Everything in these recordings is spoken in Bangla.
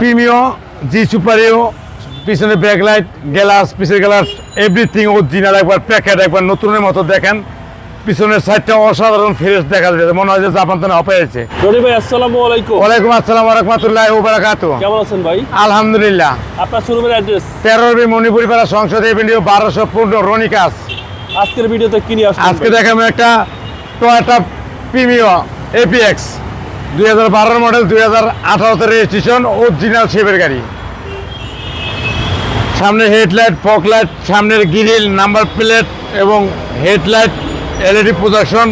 প্রিমিও জি সুপারিও পিছনে ব্যাকলাইট গ্লাস পিছের গ্লাস এভরিথিং অরিজিনাল একবার প্যাকেট একবার নতুনের মতো দেখেন। পিছনের সাইডটা অসাধারণ ফ্রেশ দেখা যায় মনে হয় যে জাপান তো না পেয়েছে। রনি ভাই আসসালামু আলাইকুম। ওয়ালাইকুম আসসালাম রহমতুল্লাহ ওবারাকাতু কেমন আছেন ভাই? আলহামদুলিল্লাহ। আপনার শোরুমের অ্যাড্রেস তেরোবি মণিপুরি পাড়া সংসদ এভিনিউ বারোশো পনেরো রনিকাস। আজকের ভিডিওতে কি নিয়ে আসছেন আজকে দেখাবো একটা টয়োটা প্রিমিও এপিএক্স দুই হাজার বারোর মডেল দুই হাজার আঠারোতে রেজিস্ট্রেশন অরিজিনাল শেপের গাড়ি। সামনে হেডলাইট ফকলাইট সামনের গ্রিল নাম্বার প্লেট এবং হেডলাইট এলইডি প্রোডাকশন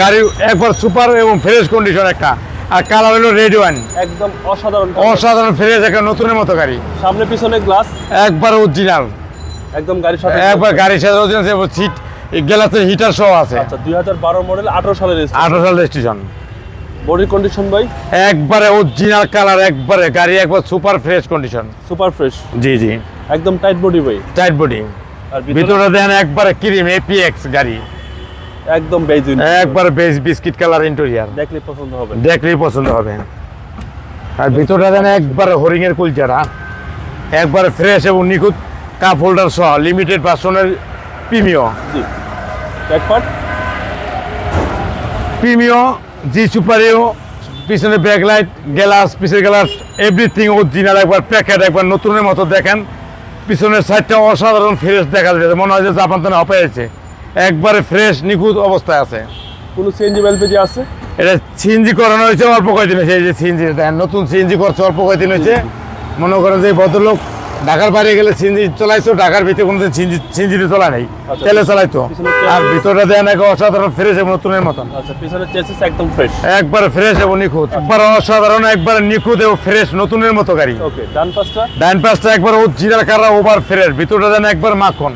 গাড়ি একবার সুপার এবং ফ্রেশ কন্ডিশন একটা। আর কালার হলো রেড ওয়ান একদম অসাধারণ অসাধারণ ফ্রেশ একটা নতুনের মতো গাড়ি। সামনে পিছনে গ্লাস একবার অরিজিনাল একদম গাড়ির সাথে একবার গাড়ির সাথে অরিজিনাল সিট গ্লাসের হিটার সহ আছে। আচ্ছা দুই হাজার বারো মডেল আঠারো সালের আঠারো সাল রেজিস্ট্রেশন বডির কন্ডিশন ভাই? একবারে অরিজিনাল কালার একবারে গাড়ি একবার super fresh condition super fresh জি জি। একদম টাইট বডি ভাই। টাইট বডি আর ভিতরে দেন একবারে ক্রিম এপিএক্স গাড়ি। একদম বেজিন একবারে বেস বিস্কিট কালার ইন্টেরিয়ার দেখলে পছন্দ হবে। দেখলেই পছন্দ হবে। আর ভিতরে দেন একবারে হরিং এর কুলচারা। একবারে ফ্রেশ এবং নিখুঁত কাপ হোল্ডার সহ লিমিটেড পার্সনের Premio G. Back part Premio G superior পিছনে ব্যাকলাইট গ্লাস পিছের গ্লাস এভরিথিং অরিজিনাল একবার প্যাকেট একবার নতুনের মতো দেখেন। পিছনের সাইডটা অসাধারণ ফ্রেশ দেখা যায় মনে হয় যে জাপান তো না পেয়েছে একবারে ফ্রেশ নিখুঁত অবস্থায় আছে। কোনো সিএনজি এলপিজি আছে? এটা সিএনজি করানো হয়েছে অল্প কয়েকদিন হয়েছে এই যে সিএনজি দেখেন নতুন সিএনজি করছে অল্প কয়েকদিন হয়েছে। মনে করেন যে ভদ্রলোক ঢাকার বাইরে গেলে সিএনজি চলাইছো ঢাকার ভিতরে কোনো সিএনজি সিএনজিতে চলা নেই। আচ্ছা। তেলে চালাইতো। আর তেল- ভিতরে দেন এক অসাধারণ ফ্রেশ এবং নতুনের মতন। আচ্ছা একদম ফ্রেশ একবার ফ্রেশ এবং নিখুঁত। একবার অসাধারণ একবার নিখুঁত এবং ফ্রেশ নতুনের মতো গাড়ি। ওকে ডান পাশটা? একবার অরিজিনাল কালার ওভার ফ্রেশ ভিতরটা দেন একবার মাখন।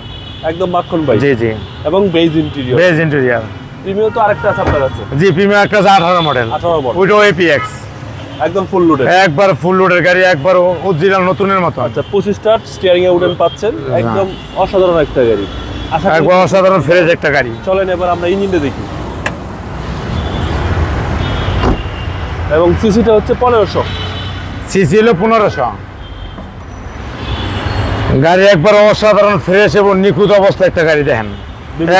একদম মাখন ভাই। জি জি। এবং beige interior beige interior premium তো আরেকটা আছে আপনার আছে জি প্রিমিয়াম একটা আঠারো মডেল 18 model। ওইটাও এপিএক্স একদম ফুল লোডেড একবার ফুল লোডের গাড়ি একবার অরিজিনাল নতুনের মতো। আচ্ছা পঁচিশ স্টার্ট স্টিয়ারিং এ উডেন পাচ্ছেন। একদম অসাধারণ একটা গাড়ি। একবার অসাধারণ ফ্রেশ একটা গাড়ি। চলেন এবার আমরা ইঞ্জিনটা দেখি। এবং সিসিটা হচ্ছে পনেরোশো। সিসি হলো পনেরোশো। গাড়ি একবার অসাধারণ ফ্রেশ এবং নিখুঁত অবস্থা একটা গাড়ি দেখেন।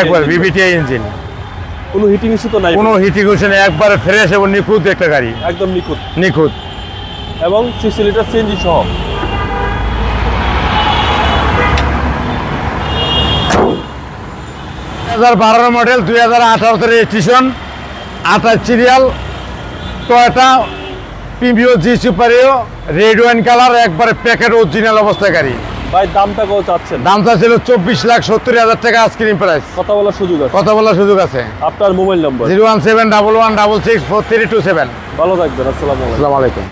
একবার। বিবিটিআই ইঞ্জিন কোনো হিটিং ইস্যু তো নাই। কোনো হিটিং ইস্যু নেই একবার ফ্রেশ এবং নিখুঁত একটা গাড়ি। একদম নিখুঁত। নিখুঁত। এবং সিসি লিটার সিএনজি সহ। হাজার বারোর মডেল দুই হাজার আঠারোতে রেজিস্ট্রেশন আঠাশ serial Toyota পিভিও G superior red wine colour একবারে প্যাকেট অরিজিনাল অবস্থায় গাড়ি। ভাই দামটা কত চাচ্ছেন? দামটা ছিল চব্বিশ লাখ সত্তর হাজার টাকা আইসক্রিম প্রাইস কথা বলার সুযোগ আছে? কথা বলার সুযোগ আছে। আপনার mobile number? Zero one seven double one double six four three two seven. ভালো থাকবেন আসসালাম আলাইকুম।